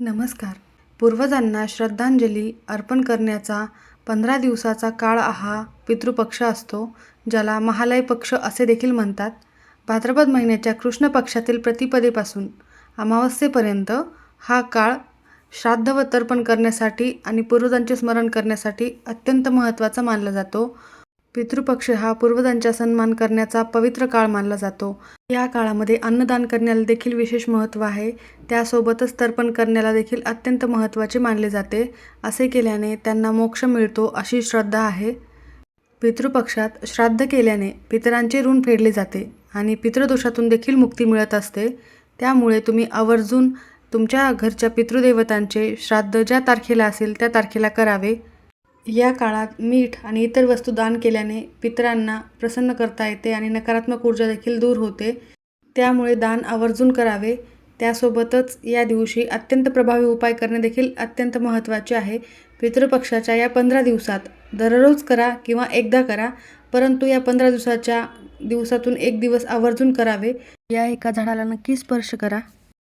नमस्कार. पूर्वजांना श्रद्धांजली अर्पण करण्याचा पंधरा दिवसाचा काळ हा पितृपक्ष असतो ज्याला महालय पक्ष असे देखील म्हणतात. भाद्रपद महिन्याच्या कृष्ण पक्षातील प्रतिपदेपासून अमावस्येपर्यंत हा काळ श्राद्ध व तर्पण करण्यासाठी आणि पूर्वजांचे स्मरण करण्यासाठी अत्यंत महत्त्वाचा मानला जातो. पितृपक्ष हा पूर्वजांचा सन्मान करण्याचा पवित्र काळ मानला जातो. या काळामध्ये अन्नदान करण्याला देखील विशेष महत्त्व आहे. त्यासोबतच तर्पण करण्याला देखील अत्यंत महत्त्वाचे मानले जाते. असे केल्याने त्यांना मोक्ष मिळतो अशी श्रद्धा आहे. पितृपक्षात श्राद्ध केल्याने पितरांचे ऋण फेडले जाते आणि पितृदोषातून देखील मुक्ती मिळत असते. त्यामुळे तुम्ही आवर्जून तुमच्या घरच्या पितृदेवतांचे श्राद्ध ज्या तारखेला असेल त्या तारखेला करावे. या काळात मीठ आणि इतर वस्तू दान केल्याने पितरांना प्रसन्न करता येते आणि नकारात्मक ऊर्जा देखील दूर होते. त्यामुळे दान आवर्जून करावे. त्यासोबतच या दिवशी अत्यंत प्रभावी उपाय करणे देखील अत्यंत महत्त्वाचे आहे. पितृपक्षाच्या या पंधरा दिवसात दररोज करा किंवा एकदा करा परंतु या पंधरा दिवसाच्या दिवसातून एक दिवस आवर्जून करावे. या एका झाडाला नक्की स्पर्श करा.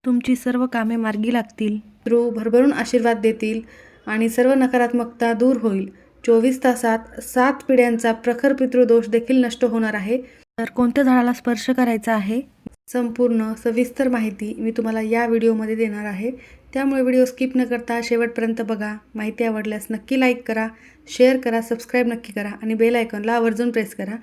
तुमची सर्व कामे मार्गी लागतील. पितृ भरभरून आशीर्वाद देतील. आणि सर्व नकारात्मकता दूर होईल. चोवीस तासात सात पिढ्यांचा प्रखर पितृदोष देखील नष्ट होणार आहे. तर कोणत्या झाडाला स्पर्श करायचा आहे? संपूर्ण सविस्तर माहिती मी तुम्हाला या व्हिडिओमध्ये देणार आहे. त्यामुळे व्हिडिओ स्किप न करता शेवटपर्यंत बघा. माहिती आवडल्यास नक्की लाईक करा शेअर करा सबस्क्राईब नक्की करा आणि बेल आयकॉनला आवर्जून प्रेस करा.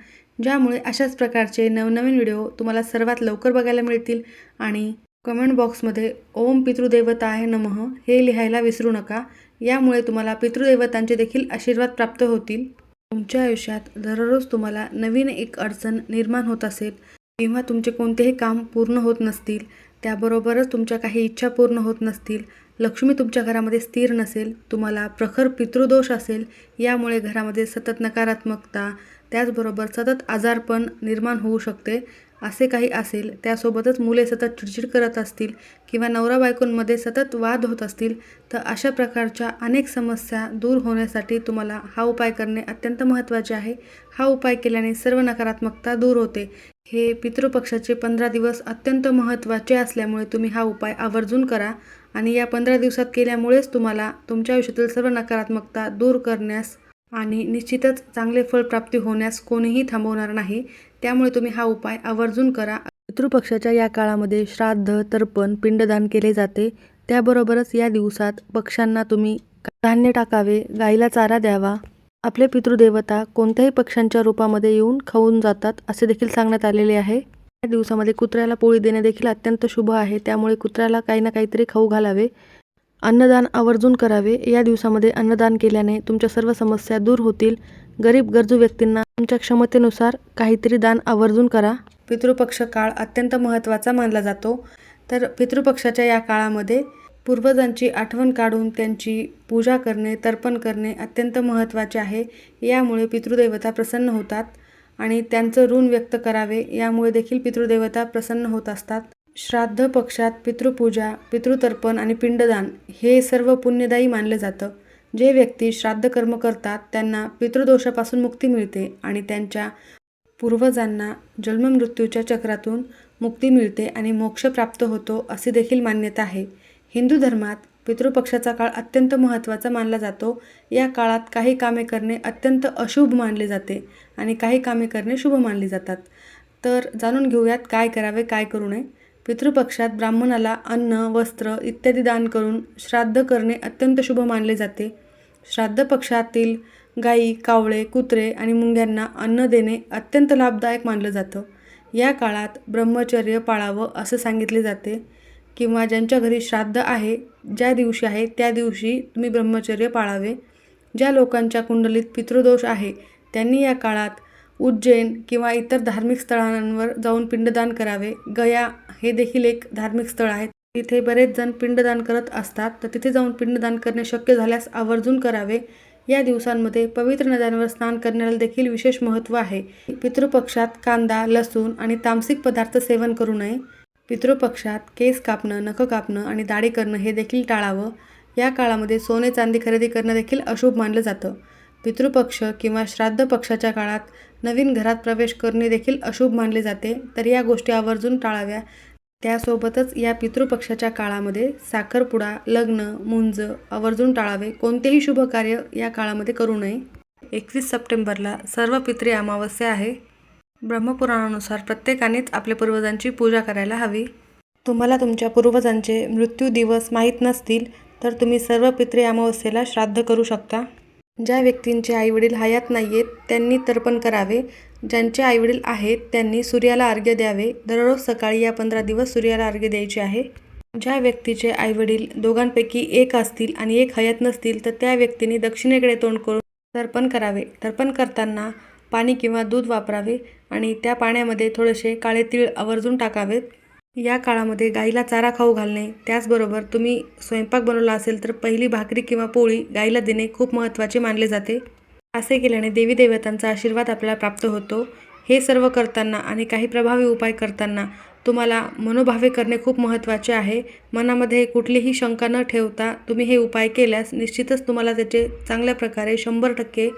ज्यामुळे अशाच प्रकारचे नवनवीन व्हिडिओ तुम्हाला सर्वात लवकर बघायला मिळतील आणि कमेंट बॉक्समध्ये ओम पितृदेवताय नमः हे लिहायला विसरू नका. यामुळे तुम्हाला पितृदेवतांचे देखील आशीर्वाद प्राप्त होतील. तुमच्या आयुष्यात दररोज तुम्हाला नवीन एक अडचण निर्माण होत असेल किंवा तुमचे कोणतेही काम पूर्ण होत नसतील त्याबरोबरच तुमच्या काही इच्छा पूर्ण होत नसतील लक्ष्मी तुमच्या घरामध्ये स्थिर नसेल तुम्हाला प्रखर पितृदोष असेल यामुळे घरामध्ये सतत नकारात्मकता त्याचबरोबर सतत आजारपण निर्माण होऊ शकते. असे काही असेल त्यासोबतच मुले सतत चिडचिड करत असतील किंवा नवरा बायकोंमध्ये सतत वाद होत असतील तर अशा प्रकारच्या अनेक समस्या दूर होण्यासाठी तुम्हाला हा उपाय करणे अत्यंत महत्त्वाचे आहे. हा उपाय केल्याने सर्व नकारात्मकता दूर होते. हे पितृपक्षाचे पंधरा दिवस अत्यंत महत्त्वाचे असल्यामुळे तुम्ही हा उपाय आवर्जून करा आणि या पंधरा दिवसात केल्यामुळेच तुम्हाला तुमच्या आयुष्यातील सर्व नकारात्मकता दूर करण्यास आणि निश्चितच चांगले फळ प्राप्ती होण्यास कोणीही थांबवणार नाही. त्यामुळे तुम्ही हा उपाय आवर्जून करा. पितृपक्षाच्या या काळामध्ये श्राद्ध तर्पण पिंडदान केले जाते. त्याबरोबरच या दिवसात पक्ष्यांना तुम्ही धान्य टाकावे गाईला चारा द्यावा. आपले पितृदेवता कोणत्याही पक्ष्यांच्या रूपामध्ये येऊन खाऊन जातात असे देखील सांगण्यात आलेले आहे. या दिवसामध्ये कुत्र्याला पोळी देणे देखील अत्यंत शुभ आहे. त्यामुळे कुत्र्याला काही ना काहीतरी खाऊ घालावे. अन्नदान आवर्जून करावे. या दिवसामध्ये अन्नदान केल्याने तुमच्या सर्व समस्या दूर होतील. गरीब गरजू व्यक्तींना तुमच्या क्षमतेनुसार काहीतरी दान आवर्जून करा. पितृपक्ष काळ अत्यंत महत्त्वाचा मानला जातो. तर पितृपक्षाच्या या काळामध्ये पूर्वजांची आठवण काढून त्यांची पूजा करणे तर्पण करणे अत्यंत महत्त्वाचे आहे. यामुळे पितृदेवता प्रसन्न होतात आणि त्यांचं ऋण व्यक्त करावे. यामुळे देखील पितृदेवता प्रसन्न होत असतात. श्राद्ध पक्षात पितृपूजा पितृतर्पण आणि पिंडदान हे सर्व पुण्यदायी मानलं जातं. जे व्यक्ती श्राद्ध कर्म करतात त्यांना पितृदोषापासून मुक्ती मिळते आणि त्यांच्या पूर्वजांना जन्ममृत्यूच्या चक्रातून मुक्ती मिळते आणि मोक्ष प्राप्त होतो अशी देखील मान्यता आहे. हिंदू धर्मात पितृपक्षाचा काळ अत्यंत महत्त्वाचा मानला जातो. या काळात काही कामे करणे अत्यंत अशुभ मानले जाते आणि काही कामे करणे शुभ मानली जातात. तर जाणून घेऊयात काय करावे काय करू नये. पितृपक्षात ब्राह्मणाला अन्न वस्त्र इत्यादी दान करून श्राद्ध करणे अत्यंत शुभ मानले जाते. श्राद्ध पक्षातील गायी कावळे कुत्रे आणि मुंग्यांना अन्न देणे अत्यंत लाभदायक मानलं जातं. या काळात ब्रह्मचर्य पाळावं असं सांगितले जाते किंवा ज्यांच्या घरी श्राद्ध आहे ज्या दिवशी आहे त्या दिवशी तुम्ही ब्रह्मचर्य पाळावे. ज्या लोकांच्या कुंडलीत पितृदोष आहे त्यांनी या काळात उज्जैन किंवा इतर धार्मिक स्थळांवर जाऊन पिंडदान करावे. गया हे देखील एक धार्मिक स्थळ आहे. तिथे बरेच जण पिंडदान करत असतात. तर तिथे जाऊन पिंडदान करणे शक्य झाल्यास आवर्जून करावे. या दिवसांमध्ये पवित्र नद्यांवर स्नान करण्याला देखील विशेष महत्त्व आहे. पितृपक्षात कांदा लसूण आणि तामसिक पदार्थ सेवन करू नये. पितृपक्षात केस कापणं नख कापणं आणि दाढी करणं हे देखील टाळावं. या काळामध्ये सोने चांदी खरेदी करणं देखील अशुभ मानलं जातं. पितृपक्ष किंवा श्राद्ध पक्षाच्या काळात नवीन घरात प्रवेश करणे देखील अशुभ मानले जाते. तर या गोष्टी आवर्जून टाळाव्या. त्यासोबतच या पितृपक्षाच्या काळामध्ये साखरपुडा लग्न मुंज आवर्जून टाळावे. कोणतेही शुभ कार्य या काळामध्ये करू नये. एकवीस सप्टेंबरला सर्व पितृ अमावस्या आहे. ब्रह्मपुराणानुसार प्रत्येकानेच आपल्या पूर्वजांची पूजा करायला हवी. तुम्हाला तुमच्या पूर्वजांचे मृत्यू दिवस माहीत नसतील तर तुम्ही सर्व पितृ अमावस्येला श्राद्ध करू शकता. ज्या व्यक्तींचे आईवडील हयात नाही आहेत त्यांनी तर्पण करावे. ज्यांचे आईवडील आहेत त्यांनी सूर्याला अर्घ्य द्यावे. दररोज सकाळी या पंधरा दिवस सूर्याला अर्घ्य द्यायचे आहे. ज्या व्यक्तीचे आईवडील दोघांपैकी एक असतील आणि एक हयात नसतील तर त्या व्यक्तीने दक्षिणेकडे तोंड करून तर्पण करावे. तर्पण करताना पाणी किंवा दूध वापरावे आणि त्या पाण्यामध्ये थोडेसे काळे तीळ आवर्जून टाकावेत. या काळामध्ये गाईला चारा खाऊ घालणे त्याचबरोबर तुम्ही स्वयंपाक बनवला असेल तर पहिली भाकरी किंवा पोळी गाईला देणे खूप महत्त्वाचे मानले जाते. असे केल्याने देवी देवतांचा आशीर्वाद आपल्याला प्राप्त होतो. हे सर्व करताना आणि काही प्रभावी उपाय करताना तुम्हाला मनोभावे करणे खूप महत्त्वाचे आहे. मनामध्ये कुठलीही शंका न ठेवता तुम्ही हे उपाय केल्यास निश्चितच तुम्हाला त्याचे चांगल्या प्रकारे शंभर टक्के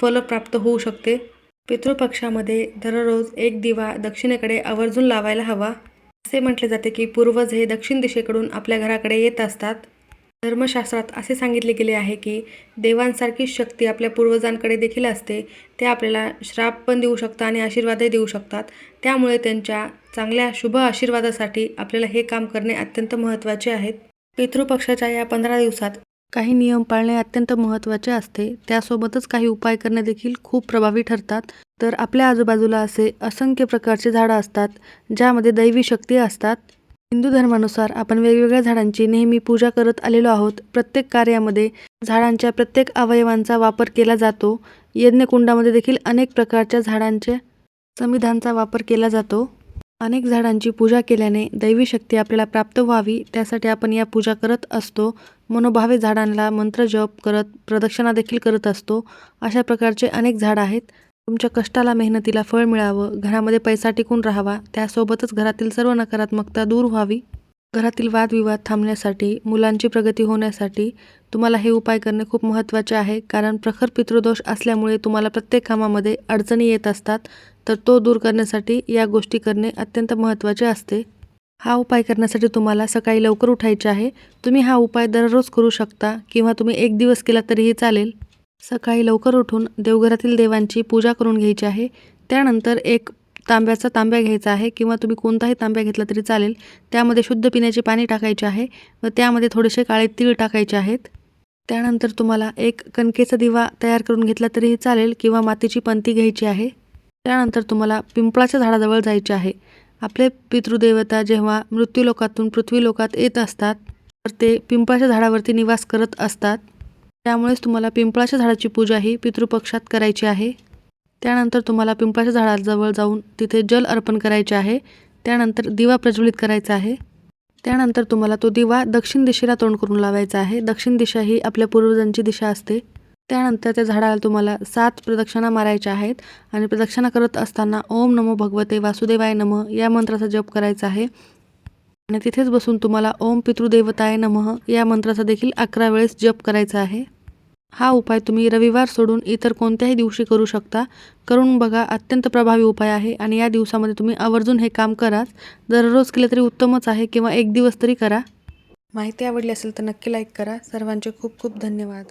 फल प्राप्त होऊ शकते. पितृपक्षामध्ये दररोज एक दिवा दक्षिणेकडे आवर्जून लावायला हवा. असे म्हटले जाते की पूर्वज हे दक्षिण दिशेकडून आपल्या घराकडे येत असतात. धर्मशास्त्रात असे सांगितले गेले आहे की देवांसारखीच शक्ती आपल्या पूर्वजांकडे देखील असते. ते आपल्याला श्राप पण देऊ शकतात आणि आशीर्वादही देऊ शकतात. त्यामुळे त्यांच्या चांगल्या शुभ आशीर्वादासाठी आपल्याला हे काम करणे अत्यंत महत्त्वाचे आहेत पितृपक्षाच्या या पंधरा दिवसात काही नियम पाळणे अत्यंत महत्त्वाचे असते. त्यासोबतच काही उपाय करणे देखील खूप प्रभावी ठरतात. तर आपल्या आजूबाजूला असे असंख्य प्रकारचे झाडं असतात ज्यामध्ये दैवी शक्ती असतात. हिंदू धर्मानुसार आपण वेगवेगळ्या झाडांची नेहमी पूजा करत आलेलो आहोत. प्रत्येक कार्यामध्ये झाडांच्या प्रत्येक अवयवांचा वापर केला जातो. यज्ञकुंडामध्ये देखील अनेक प्रकारच्या झाडांचे संविधानचा वापर केला जातो. अनेक झाडांची पूजा केल्याने दैवी शक्ती आपल्याला प्राप्त व्हावी त्यासाठी आपण या पूजा करत असतो. मनोभावे झाडांना मंत्र जप करत प्रदक्षिणा देखील करत असतो. अशा प्रकारचे अनेक झाड आहेत. तुमच्या कष्टाला मेहनतीला फळ मिळावं घरामध्ये पैसा टिकून राहावा त्यासोबतच घरातील सर्व नकारात्मकता दूर व्हावी. घरातील वादविवाद थांबण्यासाठी मुलांची प्रगती होण्यासाठी तुम्हाला हे उपाय करणे खूप महत्त्वाचे आहे. कारण प्रखर पितृदोष असल्यामुळे तुम्हाला प्रत्येक कामामध्ये अडचणी येत असतात तर तो दूर करण्यासाठी या गोष्टी करणे अत्यंत महत्त्वाचे असते. हा उपाय करण्यासाठी तुम्हाला सकाळी लवकर उठायचे आहे. तुम्ही हा उपाय दररोज करू शकता किंवा तुम्ही एक दिवस केला तरीही चालेल. सकाळी लवकर उठून देवघरातील देवांची पूजा करून घ्यायची आहे. त्यानंतर एक तांब्याचा तांब्या घ्यायचा आहे किंवा तुम्ही कोणताही तांब्या घेतला तरी चालेल. त्यामध्ये शुद्ध पिण्याचे पाणी टाकायचे आहे व त्यामध्ये थोडेसे काळे तीळ टाकायचे आहेत. त्यानंतर तुम्हाला एक कणकेचा दिवा तयार करून घेतला तरीही चालेल किंवा मातीची पंती घ्यायची आहे. त्यानंतर तुम्हाला पिंपळाच्या झाडाजवळ जायचे आहे. आपले पितृदेवता जेव्हा मृत्यूलोकातून पृथ्वीलोकात येत असतात तर ते पिंपळाच्या झाडावरती निवास करत असतात. त्यामुळेच तुम्हाला पिंपळाच्या झाडाची पूजा ही पितृपक्षात करायची आहे. त्यानंतर तुम्हाला पिंपळाच्या झाडाजवळ जाऊन तिथे जल अर्पण करायचे आहे. त्यानंतर दिवा प्रज्वलित करायचा आहे. त्यानंतर तुम्हाला तो दिवा दक्षिण दिशेला तोंड करून लावायचा आहे. दक्षिण दिशा ही आपल्या पूर्वजांची दिशा असते. त्यानंतर त्या झाडाला तुम्हाला सात प्रदक्षिणा मारायच्या आहेत आणि प्रदक्षिणा करत असताना ओम नमो भगवते वासुदेवाय नम या मंत्राचा जप करायचा आहे. आणि तिथेच बसून तुम्हाला ओम पितृदेवताय नमः या मंत्राचा देखील अकरा वेळेस जप करायचा आहे. हा उपाय तुम्ही रविवार सोडून इतर कोणत्याही दिवशी करू शकता. करून बघा अत्यंत प्रभावी उपाय आहे आणि या दिवसामध्ये तुम्ही आवर्जून हे काम कराच दररोज केलं तरी उत्तमच आहे किंवा एक दिवस तरी करा. माहिती आवडली असेल तर नक्की लाईक करा. सर्वांचे खूप खूप धन्यवाद.